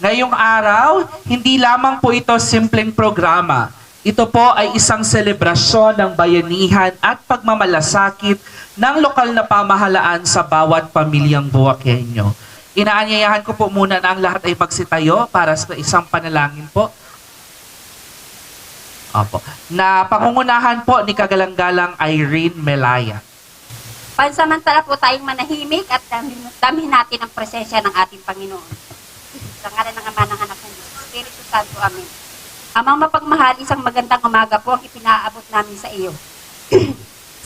Ngayong araw, hindi lamang po ito simpleng programa. Ito po ay isang selebrasyon ng bayanihan at pagmamalasakit ng lokal na pamahalaan sa bawat pamilyang Buwakenyo. Inaanyayahan ko po muna na ang lahat ay magsitayo para sa isang panalangin po. Opo. Na pangungunahan po ni Kagalang-galang Irene Melaya. Pansamantala po tayong manahimik at damhin, natin ang presensya ng ating Panginoon. Sa ngalan ng Ama ng Anak ng Diyos, Espiritu Santo, Amen. Amang mapagmahal, isang magandang umaga po ang ipinaabot namin sa iyo.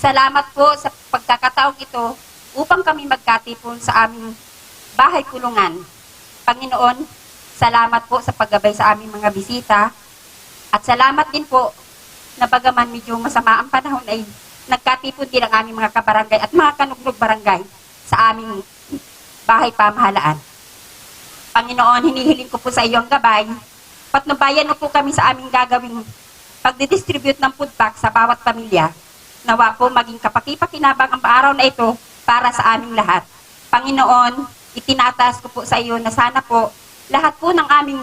Salamat po sa pagkakataong ito upang kami magkatipon sa aming bahay kulungan. Panginoon, salamat po sa paggabay sa aming mga bisita at salamat din po na bagaman medyo masama ang panahon ay nagkatipon din ang aming mga kabarangay at mga kanuglog barangay sa aming bahay pamahalaan. Panginoon, hinihiling ko po sa iyo ang gabay. Patnubayan mo po kami sa aming gagawing pagdidistribute ng food pack sa bawat pamilya. Nawa po maging kapaki-pakinabang ang araw na ito para sa aming lahat. Panginoon, itinataas ko po sa iyo na sana po lahat po ng aming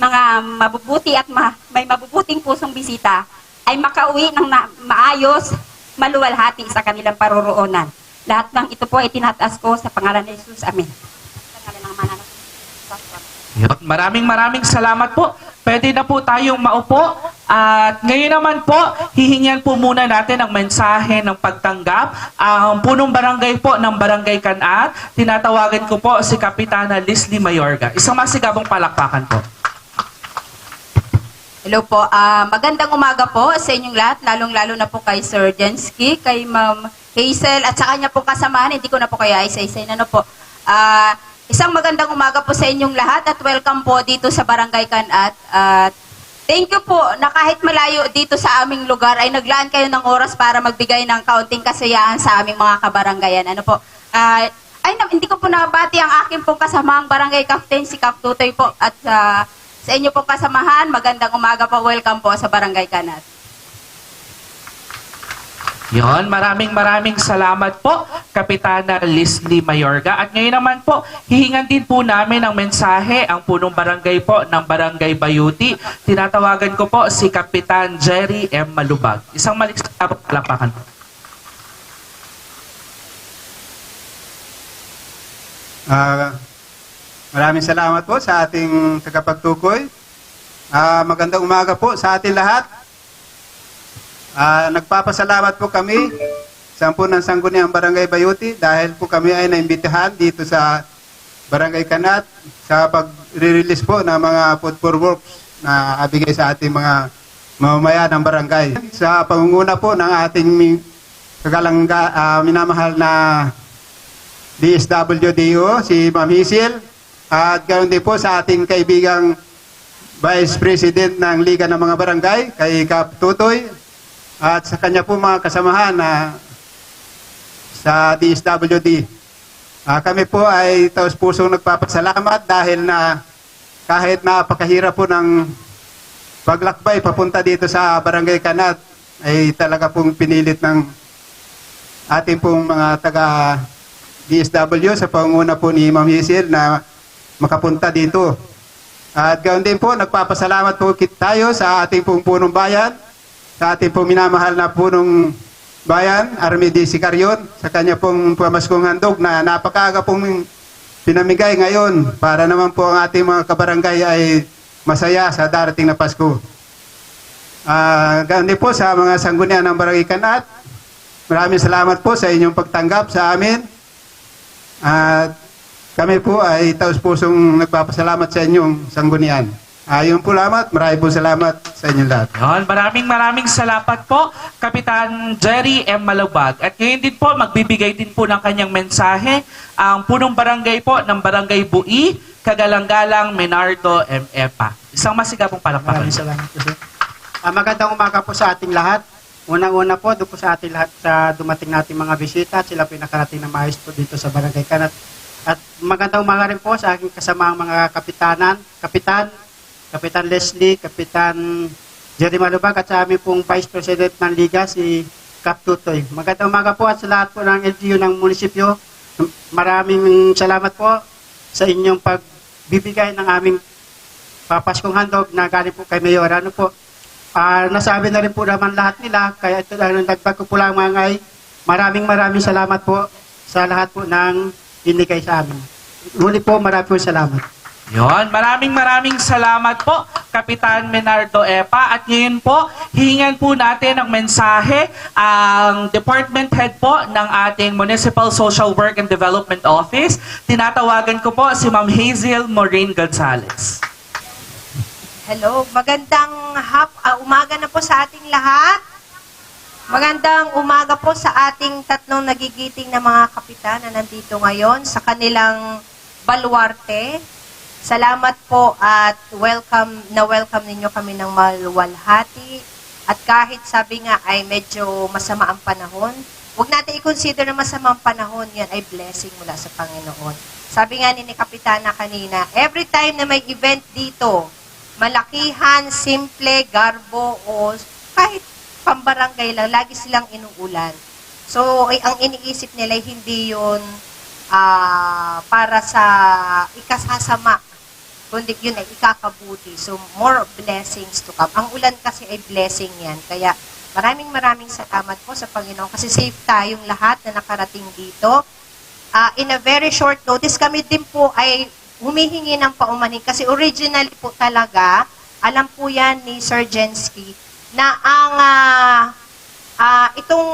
mga mabubuti at ma- may mabubuting pusong bisita ay makauwi ng maayos, maluwalhati sa kanilang paroroonan. Lahat ng ito po ay tinataas ko sa pangalan ni Jesus. Amen. Sa pangalan ng Ama, ng Anak, ng Espiritu Santo. Yun. Maraming maraming salamat po. Pwede na po tayong maupo. At ngayon naman po, hihingan po muna natin ang mensahe ng pagtanggap. Ang punong barangay po ng Barangay Kanat, tinatawagan ko po si Kapitana Leslie Mayorga. Isang masigabong palakpakan po. Hello po. Ah, magandang umaga po sa inyong lahat, lalong-lalo na po kay Sir Jensky, kay Ma'am Hazel, at sa kanya po kasamahan, hindi ko na po kaya isa-isa na ano po. Ah, isang magandang umaga po sa inyong lahat at welcome po dito sa Barangay Kanat. At thank you po na kahit malayo dito sa aming lugar ay naglaan kayo ng oras para magbigay ng kaunting kasiyahan sa aming mga kabaranggayan. Ano po? Ah, ay, hindi ko po nabati ang aking pong kasamahang barangay captain, si Kap Tutoy po. At ah, sa inyo pong kasamahan, magandang umaga po. Welcome po sa Barangay Kanat. Yon, maraming maraming salamat po, Kapitana Leslie Mayorga. At ngayon naman po, hihingan din po namin ang mensahe ang punong barangay po ng Barangay Bayuti. Tinatawagan ko po si Kapitan Jerry M. Malubag. Isang maliks na palakpakan po. Ah, maraming salamat po sa ating tagapagtukoy. Ah, magandang umaga po sa ating lahat. Ah, nagpapasalamat po kami sa ng Sangguniang Barangay Bayuti dahil po kami ay naimbitahan dito sa Barangay Kanat sa pag-release po ng mga food for works na abigay sa ating mga mamamayan ng barangay. Sa pangunguna po ng ating kagalangga, ah, minamahal na DSWDO, si Ma'am Hisil, at ganoon din po sa ating kaibigang Vice President ng Liga ng mga Barangay, kay Kap Tutoy, at sa kanya po mga kasamahan na sa DSWD. Ah, kami po ay taos pusong nagpapasalamat dahil na kahit napakahirap po ng paglakbay papunta dito sa Barangay Kanat, ay talaga pong pinilit ng ating pong mga taga DSW sa panguna po ni Ma'am Hisil na makapunta dito. At ganoon din po, nagpapasalamat po tayo sa ating pong punong bayan, sa ating pong minamahal na punong bayan, Army D. Sicarion, sa kanya pong pamaskong handog na napakaaga pong pinamigay ngayon para naman po ang ating mga kabarangay ay masaya sa darating na Pasko. Ah, ganoon po sa mga sanggunian ng Barangay Kanat, maraming salamat po sa inyong pagtanggap sa amin. At kami po ay taos pusong nagpapasalamat sa inyong sanggunian. Ayun po lamat. Maraming po salamat sa inyong lahat. Yon, maraming maraming salamat po, Kapitan Jerry M. Malubag. At ngayon din po, magbibigay din po ng kanyang mensahe ang punong barangay po ng Barangay Bui, Kagalang-galang Menardo M. Epa. Isang masigabong palakpakan. Maraming salamat po, sir. Ah, magandang umaga po sa ating lahat. Unang-una po, doon po sa ating lahat sa dumating nating mga bisita at sila po yung nakarating na maayos po dito sa Barangay Kanat. At magandang umaga rin po sa aking kasamaang mga kapitanan, kapitan, Kapitan Leslie, Kapitan Jerry Malubag at sa aming pong Vice President ng Liga, si Kap Tutoy. Magandang umaga po at sa lahat po ng LGU ng munisipyo. Maraming salamat po sa inyong pag bibigay ng aming papaskong handog na galing po kay Mayor. Ano po, ah, nasabi na rin po naman lahat nila, kaya ito ano, nagpag ko po lang mga ay maraming maraming salamat po sa lahat po ng binigay sa amin. Muli po, maraming salamat. Yon, maraming maraming salamat po, Kapitan Menardo Epa. At ngayon po, hihingan po natin ng mensahe ang Department Head po ng ating Municipal Social Work and Development Office. Tinatawagan ko po si Ma'am Hazel Maureen Gonzalez. Hello, magandang hap, ah, umaga na po sa ating lahat. Magandang umaga po sa ating tatlong nagigiting na mga kapitan na nandito ngayon sa kanilang baluarte. Salamat po at welcome na welcome ninyo kami ng maluwalhati. At kahit sabi nga ay medyo masama ang panahon, huwag natin i-consider na masama ang panahon, yan ay blessing mula sa Panginoon. Sabi nga ni ni Kapitana kanina, every time na may event dito, malakihan, simple, garbo, o kahit pambarangay lang, lagi silang inuulan. So, ay, ang iniisip nila hindi yun ah, para sa ikasasama, kundi yun ay ikakabuti. So, more blessings to come. Ang ulan kasi ay blessing yan. Kaya, maraming maraming salamat po sa Panginoon kasi safe tayong lahat na nakarating dito. Ah, in a very short notice, kami din po ay humihingi ng paumanin kasi originally po talaga, alam po yan ni Sir Jensky, na ang ah, ah, itong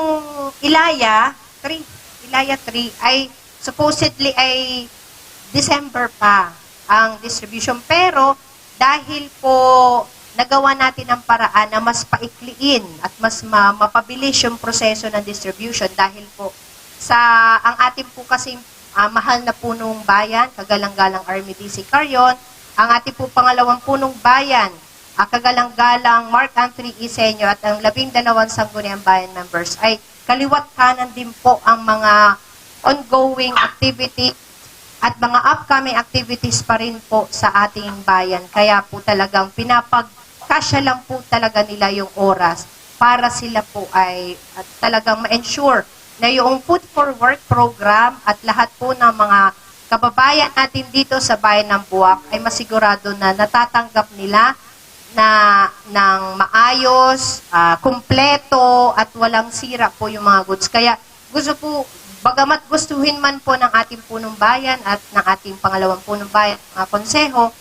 Ilaya 3, Ilaya 3 ay supposedly ay December pa ang distribution. Pero dahil po nagawa natin ang paraan na mas paikliin at mas ma- mapabilis yung proseso ng distribution dahil po sa ang ating po kasi ah, mahal na punong bayan, kagalang-galang RMDC Carrion, ang ating po pangalawang punong bayan, ah, kagalang-galang Mark Anthony Isenyo at ang labing dalawang sangguniang bayan members. Ay kaliwat kanan din po ang mga ongoing activity at mga upcoming activities pa rin po sa ating bayan. Kaya po talagang pinapagkasya lang po talaga nila yung oras para sila po ay at talagang ma-ensure na yung Food for Work program at lahat po ng mga kababayan natin dito sa bayan ng Buwak ay masigurado na natatanggap nila na ng maayos, ah, kumpleto at walang sira po yung mga goods. Kaya gusto po bagamat gustuhin man po ng ating punong bayan at ng ating pangalawang punong bayan, mga konseho,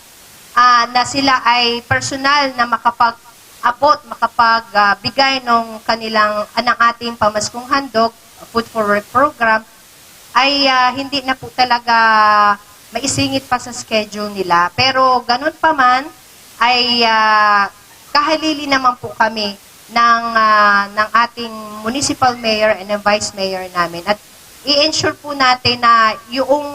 ah, na sila ay personal na makapag-abot, makapagbigay ng kanilang, ng ating pamaskong handog, Food for Work program, ay ah, hindi na po talaga maisingit pa sa schedule nila. Pero ganun pa man, ay ah, kahalili naman po kami ng, ah, ng ating municipal mayor and vice mayor namin. At i-ensure po natin na yung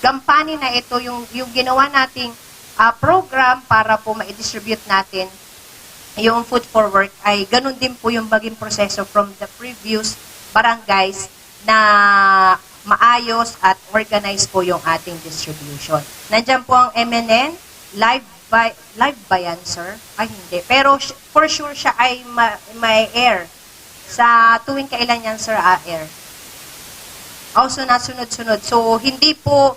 gampanin na ito, yung, yung ginawa nating ah, program para po ma-distribute natin yung food for work ay ganun din po yung baging proseso from the previous barangays na maayos at organized po yung ating distribution. Nandiyan po ang MNN, live by live ba yan, sir? Ay, hindi. Pero for sure siya ay ma- may air. Sa tuwing kailan yan, sir, ah, air? Also, nasunod-sunod. So, hindi po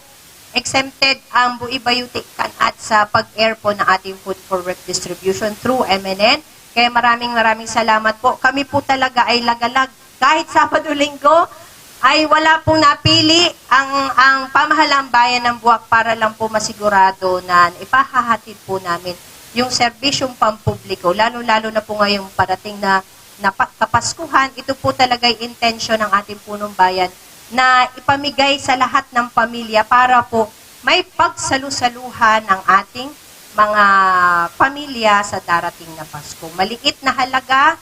exempted ang Bui Bayutikan at sa pag-air po ng ating food for work distribution through MNN. Kaya maraming maraming salamat po. Kami po talaga ay lagalag. Kahit Sabado-Linggo, ay wala pong napili ang, ang pamahalang bayan ng Buwak para lang po masigurado na ipahahatid po namin yung serbisyong pampubliko, lalo-lalo na po ngayong parating na, na ito po talaga yung intention ng ating punong bayan na ipamigay sa lahat ng pamilya para po may pagsalusaluhan ng ating mga pamilya sa darating na Pasko. Maliit na halaga,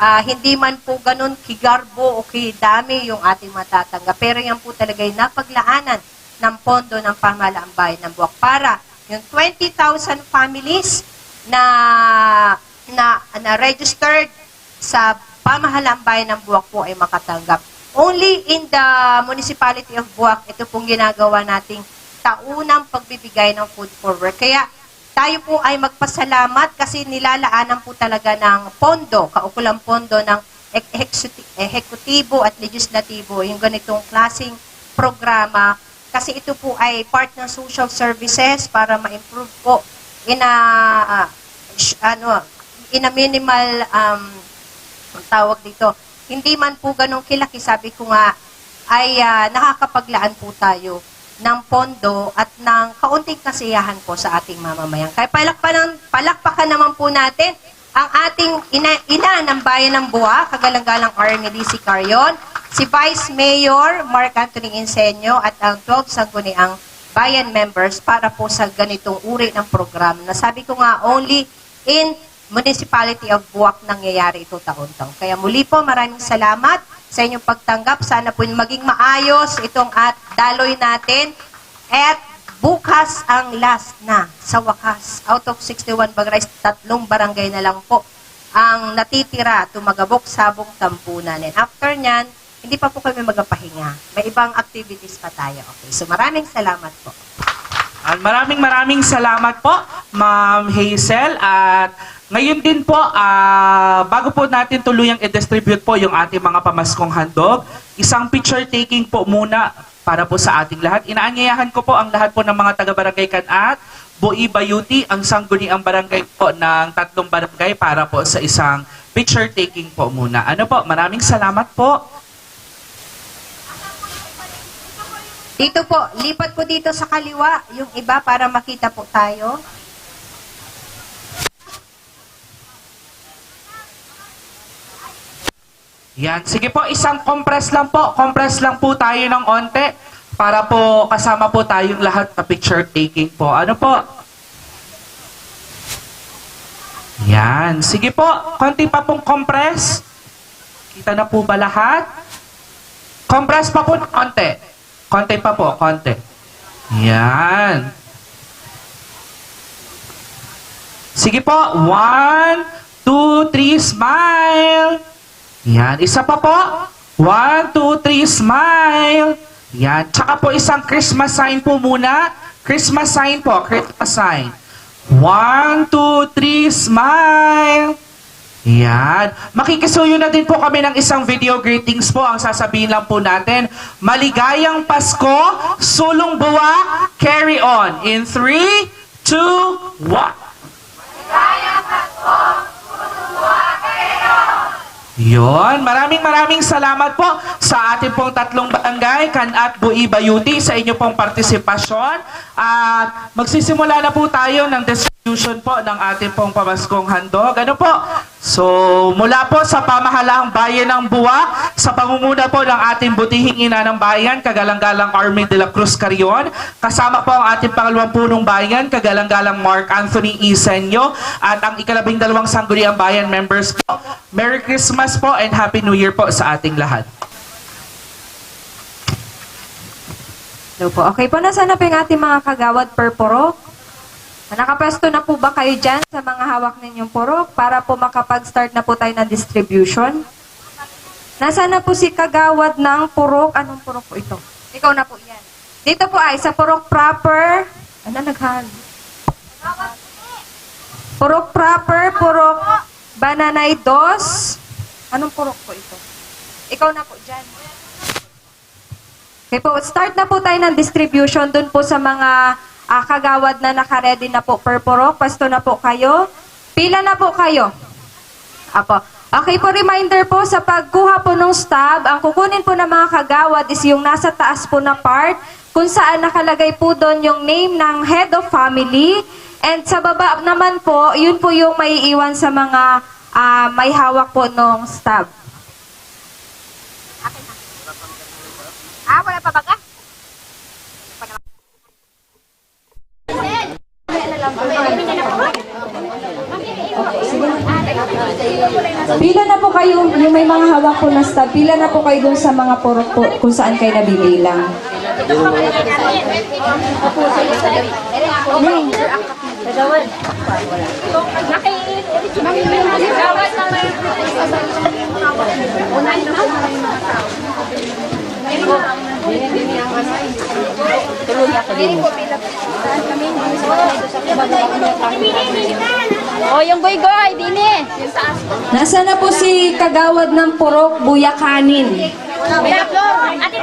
ah, hindi man po ganun kigarbo o kidami yung ating matatanggap. Pero yan po talaga yung napaglaanan ng pondo ng pamahalaan bayan ng Buwak para yung 20,000 families na na, na registered sa pamahalaan bayan ng Buwak po ay makatanggap. Only in the municipality of Buwak, ito pong ginagawa nating taunang pagbibigay ng food for work. Kaya tayo po ay magpasalamat kasi nilalaanan po talaga ng pondo, kaukulang pondo ng ehekutibo at legislatibo, yung ganitong klaseng programa kasi ito po ay part ng social services para ma-improve po in a, sh- ano, in a minimal, um, tawag dito, hindi man po ganun kilaki, sabi ko nga, ay ah, nakakapaglaan po tayo ng pondo at ng kaunting kasiyahan po sa ating mamamayan. Kaya palakpakan, palakpakan naman po natin ang ating ina, ina ng bayan ng Buwa, kagalang-galang Army si Carion, si Vice Mayor Mark Anthony Insenio at ang 12 sangguniang bayan members para po sa ganitong uri ng program na sabi ko nga only in Municipality of Buwak nangyayari ito taon-taon. Kaya muli po maraming salamat sa inyong pagtanggap. Sana po maging maayos itong at daloy natin. At bukas ang last na sa wakas. Out of 61 bagays, tatlong barangay na lang po ang natitira tumagabok sabong tampunan. And after nyan, hindi pa po kami magapahinga. May ibang activities pa tayo. Okay. So maraming salamat po. Maraming maraming salamat po, Ma'am Hazel. At ngayon din po, ah, bago po natin tuluyang i-distribute po yung ating mga pamaskong handog, isang picture taking po muna para po sa ating lahat. Inaanyayahan ko po ang lahat po ng mga taga-barangay Kanat, Bui Bayuti, ang sangguniang barangay po ng tatlong barangay para po sa isang picture taking po muna. Ano po, maraming salamat po. Dito po, lipat po dito sa kaliwa, yung iba para makita po tayo. Yan. Sige po, isang compress lang po. Compress lang po tayo ng onte para po kasama po tayong lahat na picture taking po. Ano po? Yan. Sige po, konti pa pong compress. Kita na po ba lahat? Compress pa po ng konti. Konti pa po, konti. Yan. Sige po, one, two, three, smile. Yan. Isa pa po. One, two, three, smile. Yan. Tsaka po isang Christmas sign po muna. Christmas sign po. Christmas sign. One, two, three, smile. Yan. Makikisuyo na din po kami ng isang video greetings po. Ang sasabihin lang po natin, Maligayang Pasko, Sulong Buwa, Carry On. In 3, 2, 1. Yon, maraming maraming salamat po sa ating pong tatlong barangay, Kanat, Bui, Bayuti, sa inyo pong partisipasyon. At magsisimula na po tayo ng distribution po ng ating pong pamaskong handog. Ano po? So, mula po sa pamahalaang bayan ng Buwa, sa pangunguna po ng ating butihing ina ng bayan, Kagalang-galang Army de la Cruz Carion, kasama po ang ating pangalawang punong bayan, Kagalang-galang Mark Anthony Isenyo, at ang ikalabing dalawang sangguniang bayan members po. Merry Christmas po and Happy New Year po sa ating lahat. Hello po. Okay po, nasaan na po yung ating mga kagawad per purok? Nakapwesto na po ba kayo dyan sa mga hawak ninyong purok para po makapag-start na po tayo ng distribution? Nasaan na po si kagawad ng purok? Anong purok po ito? Ikaw na po yan. Dito po ay sa purok proper. Ano naghal? Purok proper, purok bananay dos. Anong purok po ito? Ikaw na po dyan. Okay po, start na po tayo ng distribution dun po sa mga ah, kagawad na nakaredy na po per purok. Pasto na po kayo. Pila na po kayo. Apo. Okay po, reminder po sa pagkuha po ng stab, ang kukunin po ng mga kagawad is yung nasa taas po na part kung saan nakalagay po doon yung name ng head of family. And sa baba naman po, yun po yung maiiwan sa mga ah, may hawak po ng stab. Ah, wala pa baga? Pila na po kayo, yung may mga hawak po na stab, pila na po kayo dun sa mga purok po kung saan kayo nabibilang. Oh, yung goy-goy, dini. Nasa na po si kagawad ng purok, Buyakanin? Ate,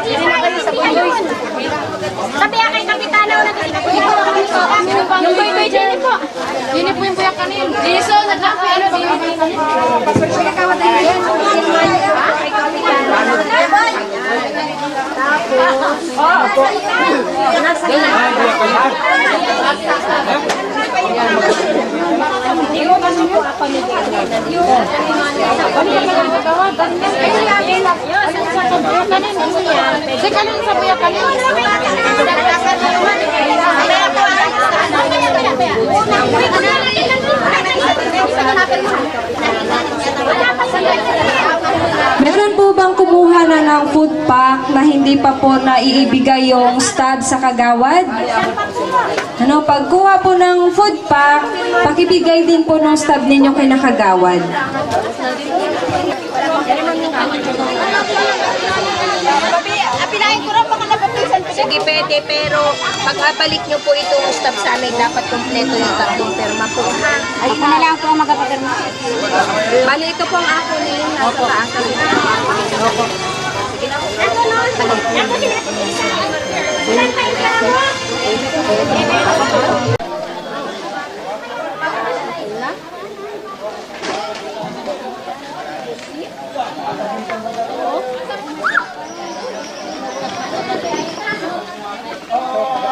Sabi kay Kapitana na Yung boy boy dyan po. Yun po yung buyak kanin. Jiso, nagkape ano ba yung Sa kanin sa buyak kanin. Meron po bang kumuha na ng food pack na hindi pa po naiibigay yung stud sa kagawad? Ano, pagkuha po ng food pack, pakibigay din po ng stud ninyo kay nakagawad. pwede, pero pagkabalik nyo po itong stop sa amin, dapat kompleto yung tatlong perma po. Ay, ako na lang po ang magpapirma. Bali, ito po ang ako na yun. Nasa ka ako. Opo. Ano no? Ano no? Thank you. Oh.